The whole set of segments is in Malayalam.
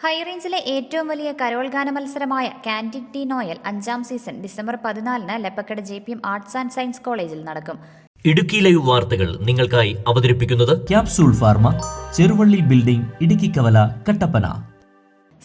ഹൈറേഞ്ചിലെ ഏറ്റവും വലിയ കരോൾ ഗാന മത്സരമായ കാന്റിക് ടി നോയൽ അഞ്ചാം സീസൺ ഡിസംബർ പതിനാലിന് Lebbakkada J P M arts and science കോളേജിൽ നടക്കും. ഇടുക്കി ലൈവ് വാർത്തകൾ നിങ്ങൾക്കായി അവതരിപ്പിക്കുന്നത് Capsule Pharma Cheruvally building Idukki കവല കട്ടപ്പന.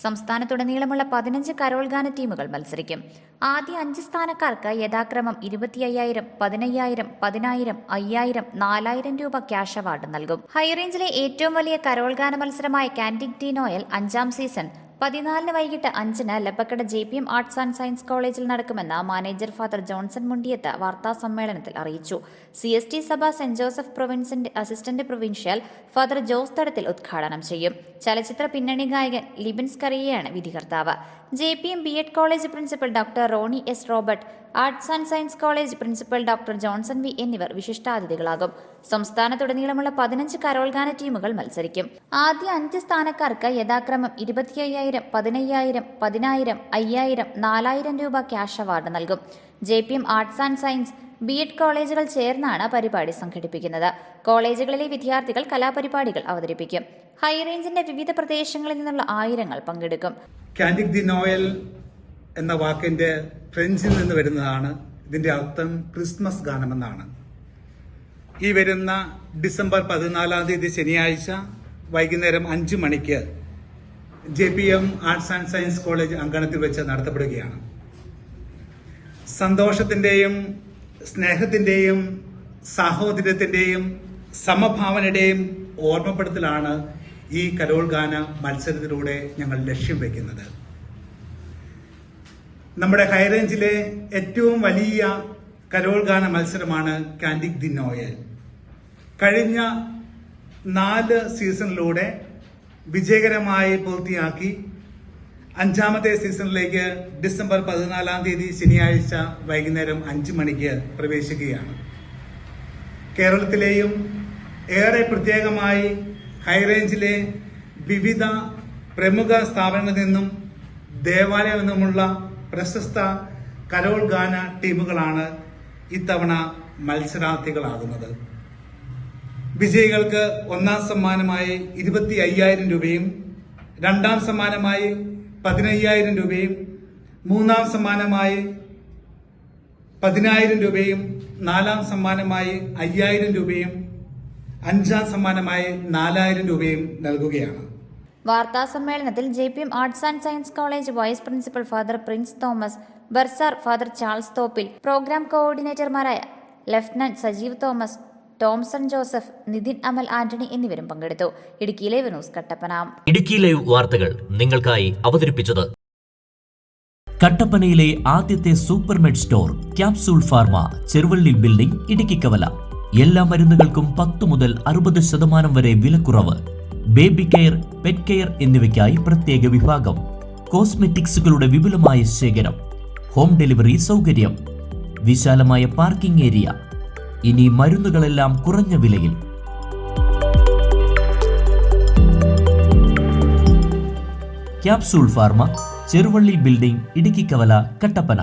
സംസ്ഥാനത്തുടനീളമുള്ള പതിനഞ്ച് കരോൾഗാന ടീമുകൾ മത്സരിക്കും. ആദ്യ അഞ്ച് സ്ഥാനക്കാർക്ക് യഥാക്രമം ഇരുപത്തി അയ്യായിരം പതിനയ്യായിരം പതിനായിരം അയ്യായിരം നാലായിരം രൂപ ക്യാഷ് അവാർഡ് നൽകും. ഹൈറേഞ്ചിലെ ഏറ്റവും വലിയ കരോൾഗാന മത്സരമായ കാൻഡിക് ഡി നോയൽ അഞ്ചാം സീസൺ പതിനാലിന് വൈകിട്ട് അഞ്ചിന് Lebbakkada J P M arts and science കോളേജിൽ നടക്കുമെന്ന് മാനേജർ ഫാദർ ജോൺസൺ മുണ്ടിയത്ത് വാർത്താ സമ്മേളനത്തിൽ അറിയിച്ചു. സി എസ് ടി സഭ saint Joseph പ്രൊവിൻസിന്റെ assistant provincial father Jose Thadathil ഉദ്ഘാടനം ചെയ്യും. ചലച്ചിത്ര പിന്നണി ഗായകൻ ലിബിൻസ് കറിയയാണ് വിധികർത്താവ്. J P M B Ed college principal doctor Rony S Robert arts and science college principal doctor Johnson V എന്നിവർ വിശിഷ്ടാതിഥികളാകും. സംസ്ഥാനത്തുടനീളമുള്ള പതിനഞ്ച് കരോൾഗാന ടീമുകൾ മത്സരിക്കും. ആദ്യ അഞ്ച് സ്ഥാനക്കാർക്ക് യഥാക്രമം ഇരുപത്തി അയ്യായിരം പതിനയ്യായിരം പതിനായിരം അയ്യായിരം നാലായിരം രൂപ ക്യാഷ് അവാർഡ് നൽകും. J P M arts and science B Ed കോളേജുകൾ ചേർന്നാണ് പരിപാടി സംഘടിപ്പിക്കുന്നത്. കോളേജുകളിലെ വിദ്യാർത്ഥികൾ കലാപരിപാടികൾ അവതരിപ്പിക്കും. ഹൈറേഞ്ചിന്റെ വിവിധ പ്രദേശങ്ങളിൽ നിന്നുള്ള ആയിരങ്ങൾ പങ്കെടുക്കും. ദി നോയൽ എന്ന വാക്കിന്റെ ഫ്രഞ്ചിൽ നിന്ന് വരുന്നതാണ്. ഇതിന്റെ അർത്ഥം ക്രിസ്മസ് ഗാനമെന്നാണ്. ഈ വരുന്ന ഡിസംബർ പതിനാലാം തീയതി ശനിയാഴ്ച വൈകുന്നേരം അഞ്ചു മണിക്ക് J P M arts and science college അങ്കണത്തിൽ വെച്ച് നടത്തപ്പെടുകയാണ്. സന്തോഷത്തിന്റെയും സ്നേഹത്തിന്റെയും സാഹോദര്യത്തിന്റെയും സമഭാവനയുടെയും ഓർമ്മപ്പെടുത്തലാണ് ഈ കരോൾ ഗാന മത്സരത്തിലൂടെ ഞങ്ങൾ ലക്ഷ്യം വയ്ക്കുന്നത് നമ്മുടെ ഹൈറേഞ്ചിലെ ഏറ്റവും വലിയ കരോൾ ഗാന മത്സരമാണ് കാൻഡിക് ദി നോയൽ. കഴിഞ്ഞ നാല് സീസണിലൂടെ വിജയകരമായി പൂർത്തിയാക്കി. അഞ്ചാമത്തെ സീസണിലേക്ക് ഡിസംബർ പതിനാലാം തീയതി ശനിയാഴ്ച വൈകുന്നേരം അഞ്ച് മണിക്ക് പ്രവേശിക്കുകയാണ്. കേരളത്തിലെയും ഏറെ പ്രത്യേകമായി ഹൈറേഞ്ചിലെ വിവിധ പ്രമുഖ സ്ഥാപനങ്ങളിൽ നിന്നും ദേവാലയം നിന്നുമുള്ള പ്രശസ്ത കരോൾ ഗാന ടീമുകളാണ് ഇത്തവണ മത്സരാർത്ഥികളാകുന്നത്. വിജയികൾക്ക് ഒന്നാം സമ്മാനമായി ഇരുപത്തി അയ്യായിരം രൂപയും രണ്ടാം സമ്മാനമായി പതിനയ്യായിരം രൂപയും മൂന്നാം സമ്മാനമായി പതിനായിരം രൂപയും നാലാം സമ്മാനമായി അയ്യായിരം രൂപയും അഞ്ചാം സമ്മാനമായി നാലായിരം രൂപയും നൽകുകയാണ്. വാർത്താ സമ്മേളനത്തിൽ J P M arts and science college vice principal father Prince Thomas bursar father Charles Thoppil programme കോർഡിനേറ്റർമാരായ lieutenant Sajeev Thomas Tomson Joseph Nithin Amal Antony എന്നിവരും പങ്കെടുത്തു. Idukki Live news Kattappana. Idukki Live വാർത്തകൾ നിങ്ങൾക്കായി അവതരിപ്പിച്ചത് കട്ടപ്പനയിലെ ആദ്യത്തെ Supermed store Capsule Pharma Cheruvally building Idukki കവല. എല്ലാ മരുന്നുകൾക്കും പത്ത് മുതൽ അറുപത് ശതമാനം വരെ വിലക്കുറവ്. ബേബി കെയർ പെറ്റ് കെയർ എന്നിവയ്ക്കായി പ്രത്യേക വിഭാഗം. കോസ്മെറ്റിക്സുകളുടെ വിപുലമായ ശേഖരം. ഹോം ഡെലിവറി സൗകര്യം. വിശാലമായ പാർക്കിംഗ് ഏരിയ. ഇനി മരുന്നുകളെല്ലാം കുറഞ്ഞ വിലയിൽ. ക്യാപ്സൂൾ ഫാർമ ചെറുവള്ളി ബിൽഡിംഗ് ഇടുക്കിക്കവല കട്ടപ്പന.